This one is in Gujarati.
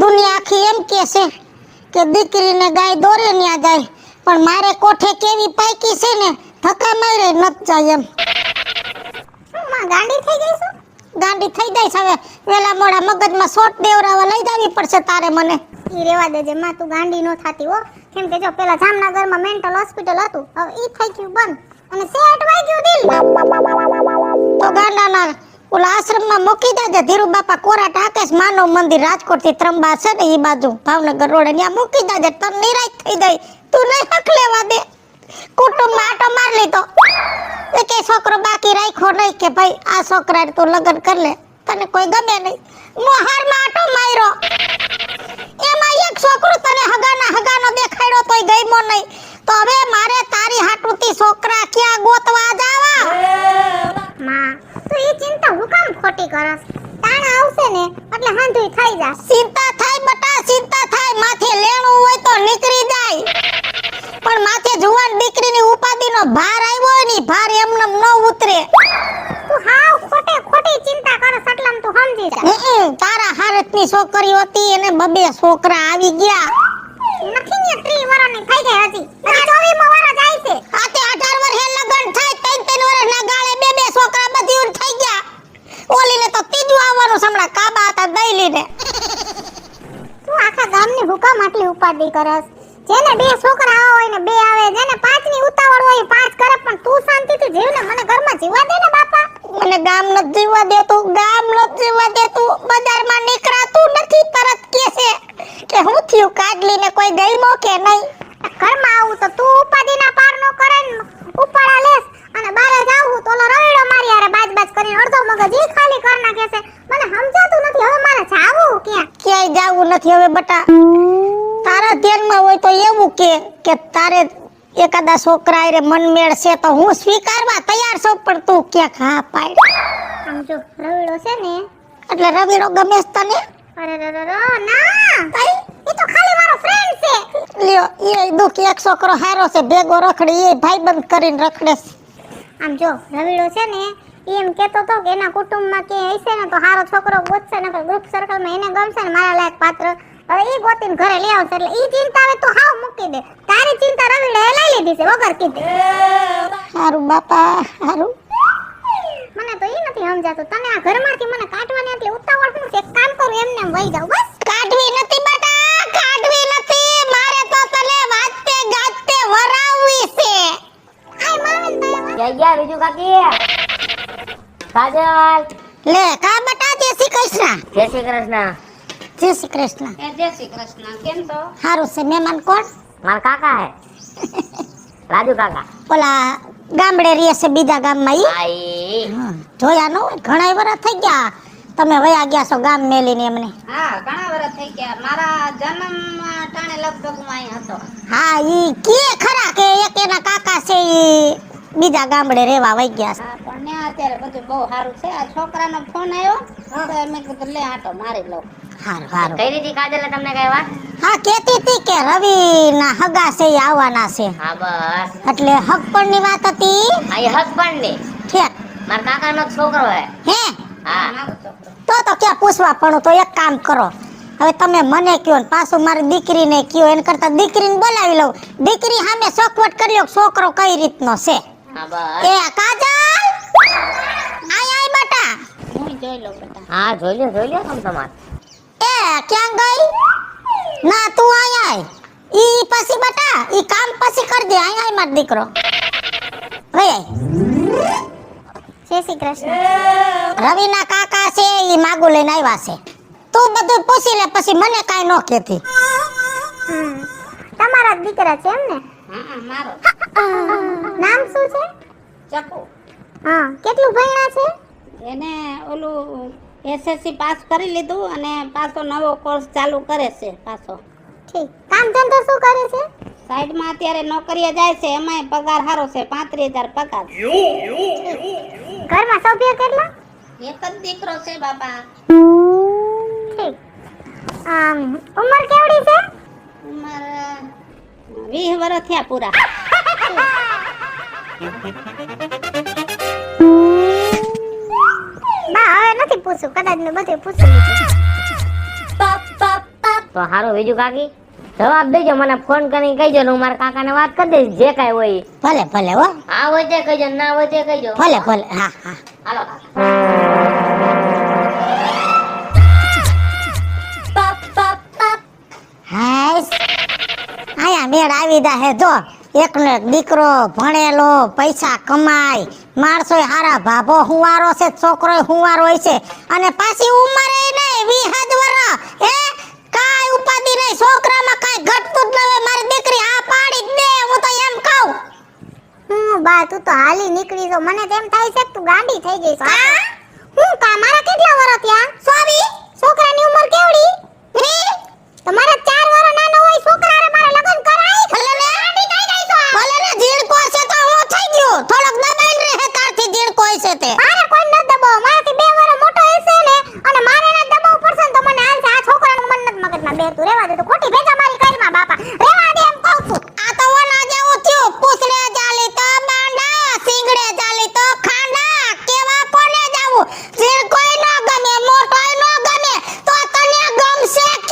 દુનિયા આખી એમ કે છે કે દીકરીને ગાય દોરે ન્યા જાય પણ મારે કોઠે કેવી પાકી છે ને? ધક્કા મારે નત જાય એમ. માં ગાંડી થઈ ગઈ છું? ગાંડી થઈ ગઈ છે હવે. વેલા મોડા મગજમાં શોટ દેવરાવા લઈ જવી પડશે તારે મને. ઈ રેવા દેજે માં તું ગાંડી નો થાતી હો. કેમ કે જો પેલા જામનગરમાં મેન્ટલ હોસ્પિટલ હતું હવે ઈ થઈ ગયું બંધ. અને સેટ વાગ્યું દિલ. તો ગાંડાના ઓલા આશ્રમમાં મૂકી દેજે ધીરુ બાપા કોરા ટાકેશ માનવ મંદિર રાજકોટથી ત્રંબા છે ને એ બાજુ. ભાવનગર રોડ ત્યાં મૂકી દેજે તને નિરાશ થઈ જાય. તું નહીં હક લેવા દે. કુટુંબમાં આટો માર લીધો. કે છોકરો બાકી રાખ્યો નહીં કે ભાઈ, આ છોકરાને તું લગ્ન કર લે. તને કોઈ ગમે નહીં. મોહારમાં આટો માર્યો. એમાં એક છોકરો તને હગાના હગાનો દેખાડ્યો તોય ગઈમો નહીં. તો હવે મારે તારી હાટુથી છોકરા ક્યાં ગોતવા જાવા માં તું ઈ ચિંતા હું કામ ખોટી કરસ તાણ આવશે ને એટલે હાંધુઈ થઈ જા. ચિંતા થાય બટા ચિંતા થાય. માથે લેણું હોય તો નીકળી જાય. પણ માથે જુવાન દીકરીની ઉપાધિનો ભાર આવ્યો હોય ને ભાર એમનેમ ન ઉતરે. તું હાવ ખોટે ખોટી ચિંતા કરસ એટલામાં તું સમજી જા. તારા હારતની છોકરી હતી અને બબે છોકરા આવી ગયા. નથી ને ત્રી વરની થઈ ગઈ હજી હજી ચોવીમો વર જાય છે આ તે 18 વર્ષે લગ્ન થાય ત્રણ ત્રણ વર્ષના ગાળે બે બે છોકરા બધી ઉર થઈ ગયા ઓલીને તો ત્રીજું આવવાનું સમણા કાબા હતા તું આખા ગામની હુકમ આટલી ઉપાધિ કરસ. જેને બે છોકરા હોય ને બે આવે જેને પાંચની ઉતાવળ હોય પાંચ કરે પણ તું શાંતિથી જીવ ને મને ઘરમાં જીવવા દે ને બાપા. મને ગામ ન જીવવા દેતું ગામ ન જીવવા દેતું બજારમાં નીકળાતું નથી તરત કે છે કે હું થયું કાઢલીને કોઈ ગઈમો કે નહીં? ઘરમાં આવું તો તું ઉપાધિના પાર નો કરે ને ઉપાડા લેસ અને બારે જાવું તો ઓલો રવિડો મારી હારે બાજ બાજ કરીને અડધો મગજ ઈ ખાલી કર નાખે છે મને સમજાતું નથી હવે મારે જાવું ક્યાં ક્યાંય જાવું નથી હવે બટા. તારા ધ્યાનમાં હોય તો એવું કે કે તારે એકાદા છોકરા રે મન મેળ છે તો હું સ્વીકારવા તૈયાર છું પણ તું ક્યાંક હા પાડ. આમ જો રવિડો છે ને? એટલે રવિડો ગમે છે તને? અરે રે ના! એ તો ખાલી મારો ફ્રેન્ડ છે. લ્યો એ દુખ એક છોકરો હારો છે ભેગો રખડી એ ભાઈ બંધ કરીને રખડે છે. આમ જો રવિડો છે ને એમ કેતો તો કે એના કુટુંબમાં કે હશે ને તો હારો છોકરો ગોતશે ને ગ્રુપ સર્કલમાં એને ગમશે ને મારા લાયક પાત્ર. હવે એ ગોતીને ઘરે લઈ આવશે એટલે એ ચિંતા હવે તું હાવ મૂકી દે. તારી ચિંતા રવિડે લઈ લીધી છે વગર કીધે. હારું બાપા હારું. મને તો એ નથી સમજાતું. તને આ ઘરમાંથી મને કાઢવાની એટલે ઉતાવળ શું છે? કામ કરું એમને એમ વહી જાઉં બસ. કાઢવી નથી બેટા કાઢવી નથી. મારે તો તને વાતે ગાતે વરાવવી છે. આય માવે ને તો એમાં. જય ગયા બીજું કાકી. કાજલ લે કા બટા? જય શ્રી કૃષ્ણ. જય શ્રી કૃષ્ણ. જય શ્રી કૃષ્ણ. એ જય શ્રી કૃષ્ણ. કેમ છો? હારું છે. મહેમાન કોણ? મારા કાકા હે. રાજુ કાકા. ઓલા ગામડે રહે છે બીજા ગામમાં ઈ? જોયા નો ઘણા વરા થઈ ગયા. તમે વયા ગયા છો ગામ મેલીને એમને. હા ઘણા વરા થઈ ગયા. મારા જન્મ ટાણે લગભગમાં અહીં હતો. હા ઈ કે ખરા કે એક એના કાકા છે ઈ? બીજા ગામડે રહેવા વહી ગયા છે. પણ ત્યાં અત્યારે બધું બહુ સારું છે. આ છોકરાનો ફોન આવ્યો તો મેં કીધું લે આટો મારી લઉં. હારું હારું. કઈ રીતે કાજલે તમને કઈ વાત? હા કેતી હતી કે રવિ ના હગા છે આવવાના છે. હા બસ. એટલે હકપણની વાત હતી. હા એ હસબન્ડની ઠીક. માર કાકાનો જ છોકરો હે. હે? હા. તો તો ક્યાં પૂછવા પણ તો એક કામ કરો. હવે તમે મને કયો ને પાછું મારી દીકરીને કયો એને કરતા દીકરીને બોલાવી લઉં. દીકરી સામે ચોખવટ કરી લો છોકરો કઈ રીતનો છે. હા બસ એ કાજલ! આય આય બેટા! હું જોઈ લઉં બેટા. હા જોઈ લ્યો જોઈ લ્યો તમ તમાર. એ ક્યાં ગઈ? ના તું આય આય. ઈ પછી બેટા ઈ કામ પછી કરજે આય આય માર દીકરો. વઈ આય. જય શ્રી કૃષ્ણ. રવિના કાકા છે ઈ માગું લઈને આવ્યા છે. તું બધું પૂછી લે પછી મને કાંઈ ન કહેતી. તમારા જ દીકરા છે એમ ને? હા મારો. નામ શું છે? ચકુ. હા કેટલું ભણ્યા છે? એને ઓલું એસએસસી પાસ કરી લીધું અને પાછો નવો કોર્સ ચાલુ કરે છે પાછો. ઠીક. કામ ધંધો શું કરે છે? સાઈડમાં અત્યારે નોકરીએ જાય છે એમાંય પગાર સારો છે પાંત્રીસ હજાર પગાર. ઘરમાં સભ્ય કેટલા? એક જ દીકરો છે બાપા. ઠીક. ઉમર ઉંમર કેવડી છે? ઉંમર વીસ વર્ષ થયા પૂરા. બા હવે નથી પૂછું કદાચ ને બધે પૂછું તો હારો બીજું કાકી? જવાબ દેજો મને ફોન કરીને કહીજો ને હું મારા કાકાને વાત કરી દઈશ જે કાઈ હોય ભલે ભલે હો. આ હોય તે કહીજો ના હોય તે કહીજો ભલે ભલે હા હા. હાલો કાકા. મેળ આવી જા હે જો. એકનો એક દીકરો ભણેલો પૈસા કમાય માણસો હારા ભાભો હુંવારો છે છોકરો હુંવારો હોય છે. અને પાછી ઉંમરે નહીં વિહાદ હદ વરા હે? કાઈ ઉપાધિ નહીં. છોકરામાં કાય ઘટતું જ ન હોય. મારી દીકરી આ પાડી જ દે હું તો એમ કહું. હું બા તું તો હાલી નીકળી છો મને તેમ થાય છે તું ગાંડી થઈ ગઈ છો. 对